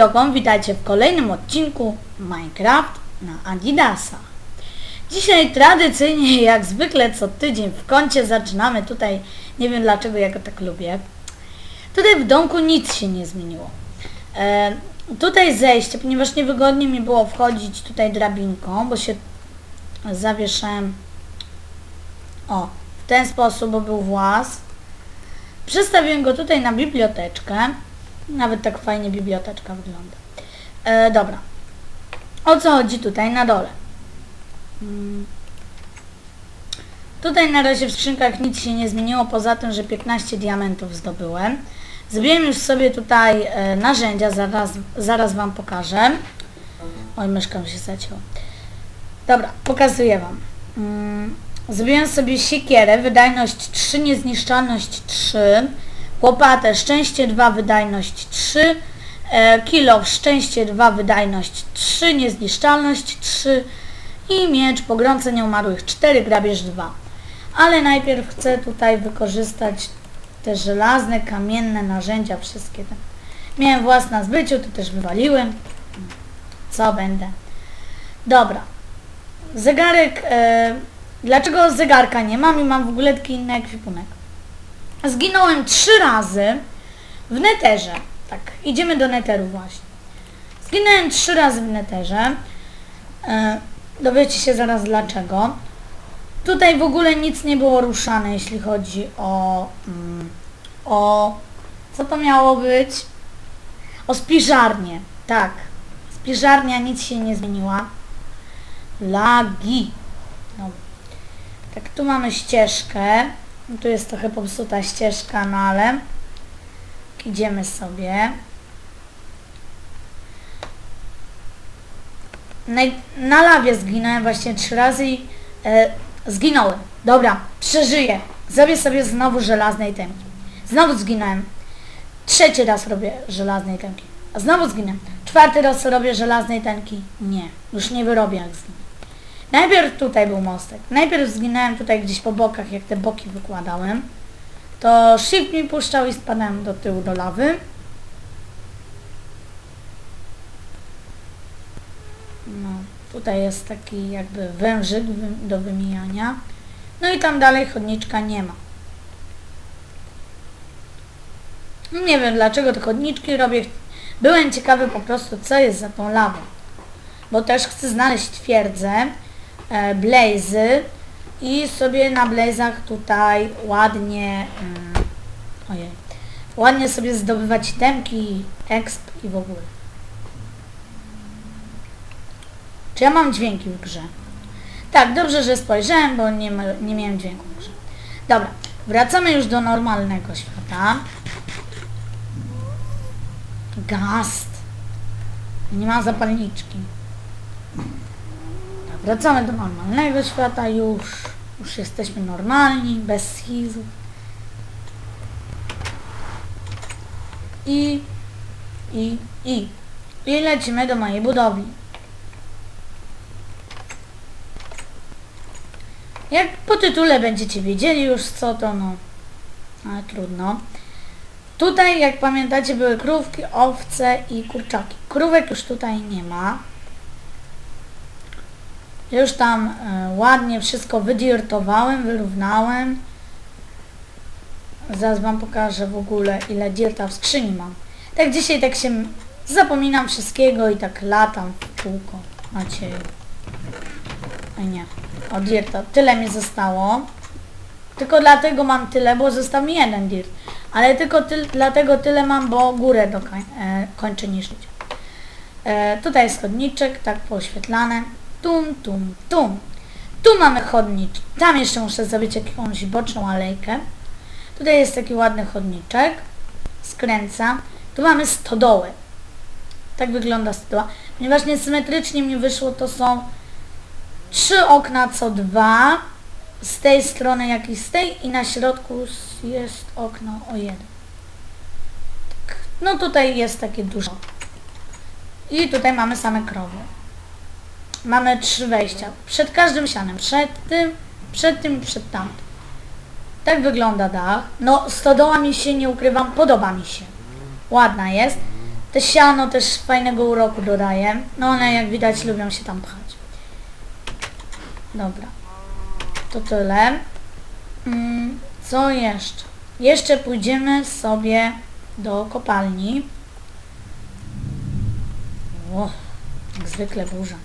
Tupioką, witajcie w kolejnym odcinku Minecraft na Adidasa. Dzisiaj tradycyjnie, jak zwykle co tydzień w kącie zaczynamy tutaj, nie wiem dlaczego ja go tak lubię. Tutaj w domku nic się nie zmieniło. E, tutaj zejście, ponieważ niewygodnie mi było wchodzić tutaj drabinką, bo się zawieszałem o, w ten sposób, bo był włas. Przestawiłem go tutaj na biblioteczkę. Nawet tak fajnie biblioteczka wygląda. E, dobra. O co chodzi tutaj na dole? Mm. Tutaj na razie w skrzynkach nic się nie zmieniło, poza tym, że 15 diamentów zdobyłem. Zrobiłem już sobie tutaj e, narzędzia, zaraz, zaraz Wam pokażę. Oj, myszka mi się zacięła. Dobra, pokazuję Wam. Mm. Zrobiłem sobie siekierę, wydajność 3, niezniszczalność 3, łopatę, szczęście 2, wydajność 3, e, kilo, szczęście 2, wydajność 3, niezniszczalność 3 i miecz, pogromca nieumarłych 4, grabież 2. Ale najpierw chcę tutaj wykorzystać te żelazne, kamienne narzędzia, wszystkie te. Miałem własne zbyciu, to też wywaliłem. Co będę? Dobra. Zegarek, e, dlaczego zegarka nie mam i mam w ogóle taki inny ekwipunek? Zginąłem trzy razy w neterze. Tak, idziemy do neteru właśnie. Zginąłem trzy razy w neterze. E, dowiecie się zaraz dlaczego. Tutaj w ogóle nic nie było ruszane, jeśli chodzi o... Mm, o... Co to miało być? O spiżarnię. Tak. Spiżarnia nic się nie zmieniła. Lagi. No. Tak, tu mamy ścieżkę. No Tu jest trochę popsuta ścieżka, no ale idziemy sobie. Na, na lawie zginąłem właśnie trzy razy i e, zginąłem. Dobra, przeżyję. Zrobię sobie znowu żelaznej temki. Znowu zginąłem. Trzeci raz robię żelaznej temki. A znowu zginę. Czwarty raz robię żelaznej tenki. Nie, już nie wyrobię jak zginę. Najpierw tutaj był mostek. Najpierw zginąłem tutaj gdzieś po bokach, jak te boki wykładałem. To shift mi puszczał i spadałem do tyłu do lawy. No, tutaj jest taki jakby wężyk do wymijania. No i tam dalej chodniczka nie ma. Nie wiem dlaczego te chodniczki robię. Byłem ciekawy po prostu co jest za tą lawą. Bo też chcę znaleźć twierdzę, blazy i sobie na blazach tutaj ładnie mm, ojej, ładnie sobie zdobywać temki, exp i w ogóle. Czy ja mam dźwięki w grze? Tak, dobrze, że spojrzałem, bo nie, nie miałem dźwięku w grze. Dobra, wracamy już do normalnego świata. Gast. Nie ma zapalniczki. Wracamy do normalnego świata już. Już jesteśmy normalni, bez schizów. I, i, i. I lecimy do mojej budowli. Jak po tytule będziecie wiedzieli już co to, no. Ale trudno. Tutaj, jak pamiętacie, były krówki, owce i kurczaki. Krówek już tutaj nie ma. Już tam e, ładnie wszystko wydirtowałem, wyrównałem. Zaraz wam pokażę w ogóle ile dirta w skrzyni mam. Tak dzisiaj tak się zapominam wszystkiego i tak latam w kółko. Macie. A nie. O dirta. Tyle mi zostało. Tylko dlatego mam tyle, bo został mi jeden dirt. Ale tylko ty, dlatego tyle mam, bo górę do koń, e, kończę niszczyć. E, tutaj jest chodniczek, tak poświetlane. Tum, tum, tum. Tu mamy chodniczek. Tam jeszcze muszę zrobić jakąś boczną alejkę. Tutaj jest taki ładny chodniczek. Skręca. Tu mamy stodołę. Tak wygląda stodoła. Ponieważ niesymetrycznie mi wyszło, to są trzy okna co dwa. Z tej strony jak i z tej i na środku jest okno o jeden. Tak. No tutaj jest takie duże. I tutaj mamy same krowy. Mamy trzy wejścia. Przed każdym sianem. Przed tym, przed tym i przed tamtym. Tak wygląda dach. No stodoła mi się, nie ukrywam, podoba mi się. Ładna jest. Te siano też fajnego uroku dodaje. No one jak widać lubią się tam pchać. Dobra. To tyle. Mm, co jeszcze? Jeszcze pójdziemy sobie do kopalni. O, jak zwykle burza.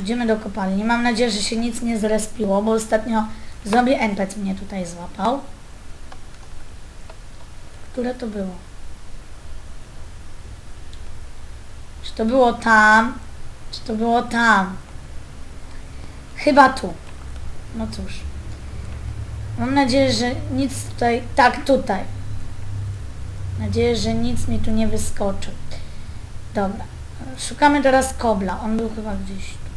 Pójdziemy do kopalni. Mam nadzieję, że się nic nie zrespiło, bo ostatnio zombie NPC mnie tutaj złapał. Które to było? Czy to było tam? Czy to było tam? Chyba tu. No cóż. Mam nadzieję, że nic tutaj... Tak, tutaj. Nadzieję, że nic mi tu nie wyskoczy. Dobra. Szukamy teraz kobla. On był chyba gdzieś tu.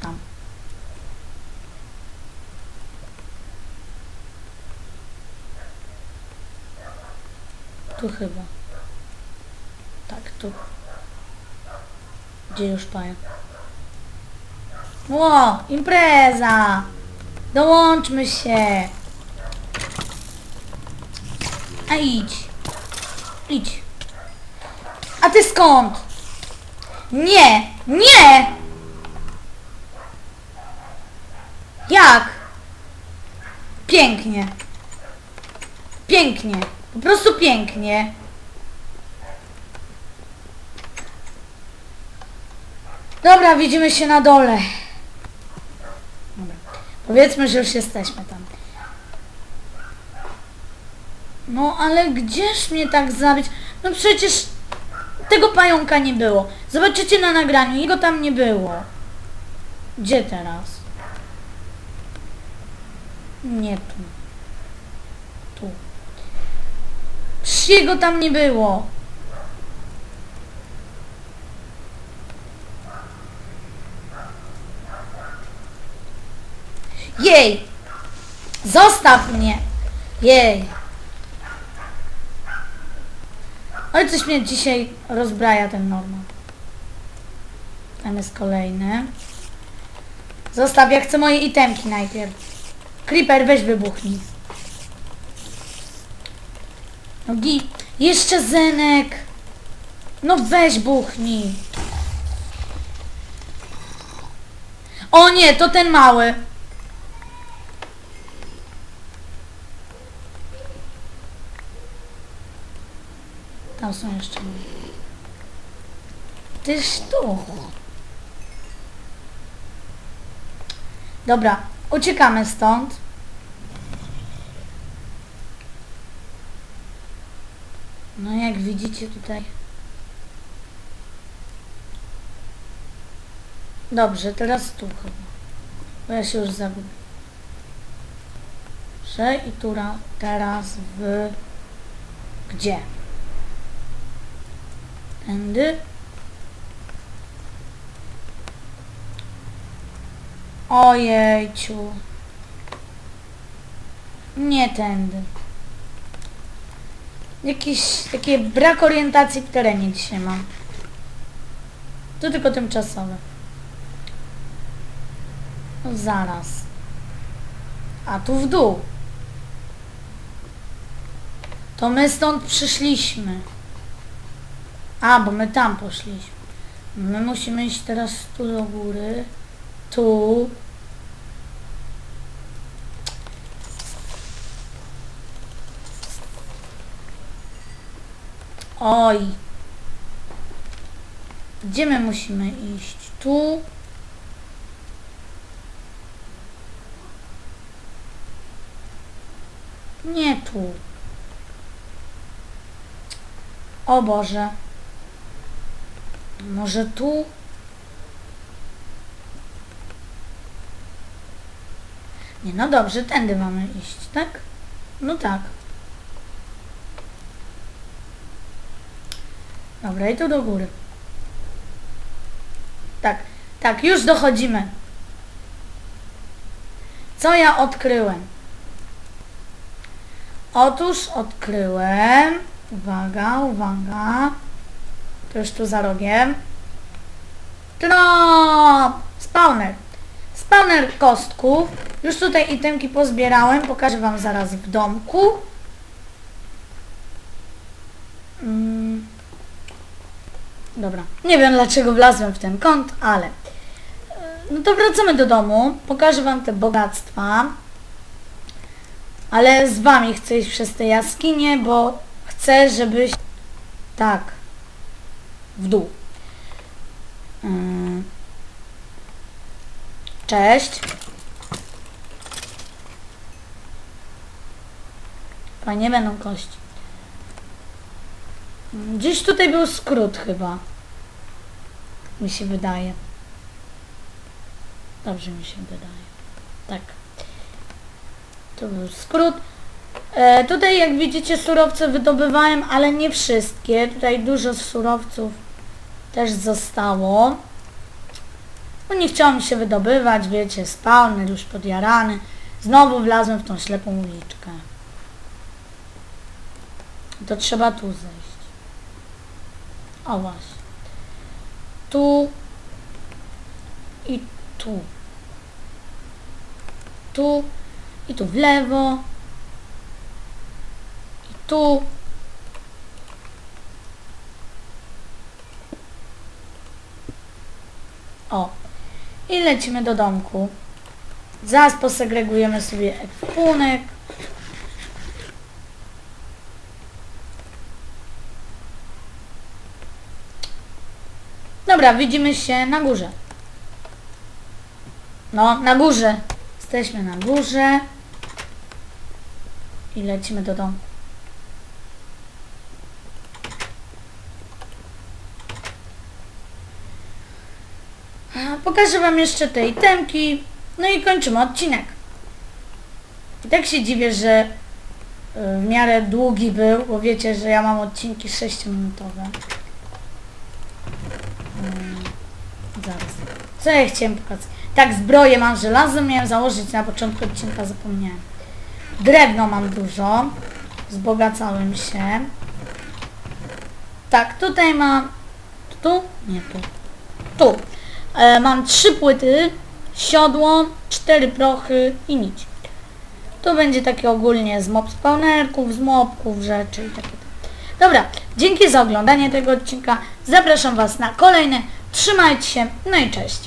Tam. Tu chyba. Tak, tu. Gdzie już pają? Ło, impreza! Dołączmy się! A idź. Idź. A ty skąd? Nie! Nie! Jak? Pięknie. Pięknie. Po prostu pięknie. Dobra, widzimy się na dole. Dobra. Powiedzmy, że już jesteśmy tam. No ale gdzież mnie tak zabić? No przecież tego pająka nie było. Zobaczycie na nagraniu, jego tam nie było. Gdzie teraz? Nie tu. Tu. Jego tam nie było. Jej! Zostaw mnie! Jej! Oj, coś mnie dzisiaj rozbraja ten normal. Tam jest kolejny. Zostaw, ja chcę moje itemki najpierw. Creeper, weź wybuchnij. No. Jeszcze Zenek! No weź buchnij. O nie, to ten mały. Tam są jeszcze. Tyż tu. Dobra, uciekamy stąd. No jak widzicie tutaj. Dobrze, teraz tu chyba. Bo ja się już zagubię. Że i tu ra- teraz w... Gdzie? Tędy. Ojejciu. Nie tędy. Jakiś takie brak orientacji w terenie dzisiaj mam. To tylko tymczasowe. No zaraz. A tu w dół. To my stąd przyszliśmy. A, bo my tam poszliśmy. My musimy iść teraz tu do góry. Tu. Oj. Gdzie my musimy iść? Tu. Nie tu. O Boże. Może tu? Nie, no dobrze, tędy mamy iść, tak? No tak. Dobra, i tu do góry. Tak, tak, już dochodzimy. Co ja odkryłem? Otóż odkryłem... Uwaga, uwaga. To już tu za rogiem. No! Spawner. Spawner kostków. Już tutaj itemki pozbierałem, pokażę Wam zaraz w domku. Mm. Dobra, nie wiem dlaczego wlazłem w ten kąt, ale... e, No to wracamy do domu, pokażę Wam te bogactwa. Ale z Wami chcę iść przez te jaskinie, bo chcę, żebyś... Tak. W dół. Mm. Cześć. Fajnie będą kości. Gdzieś tutaj był skrót chyba. Mi się wydaje. Dobrze mi się wydaje. Tak. To był skrót. E, tutaj jak widzicie surowce wydobywałem, ale nie wszystkie. Tutaj dużo surowców też zostało. No nie chciało mi się wydobywać, wiecie, spawner już podjarany. Znowu wlazłem w tą ślepą uliczkę. To trzeba tu zejść. O właśnie. Tu i tu. Tu i tu w lewo. I tu. O. I lecimy do domku. Zaraz posegregujemy sobie ekwipunek. Dobra, widzimy się na górze. No, na górze. Jesteśmy na górze. I lecimy do domu. Pokażę Wam jeszcze te itemki. No i kończymy odcinek. I tak się dziwię, że y, w miarę długi był, bo wiecie, że ja mam odcinki 6-minutowe. Zaraz. Co ja chciałem pokazać? Tak, zbroję mam żelazo, miałem założyć na początku odcinka, zapomniałem. Drewno mam dużo. Wzbogacałem się. Tak, tutaj mam... Tu? Nie, tu. Tu. E, mam trzy płyty, siodło, cztery prochy i nić. Tu będzie takie ogólnie z mob spawnerków, z mobków, rzeczy i takie. Dobra, dzięki za oglądanie tego odcinka. Zapraszam Was na kolejne. Trzymajcie się, no i cześć.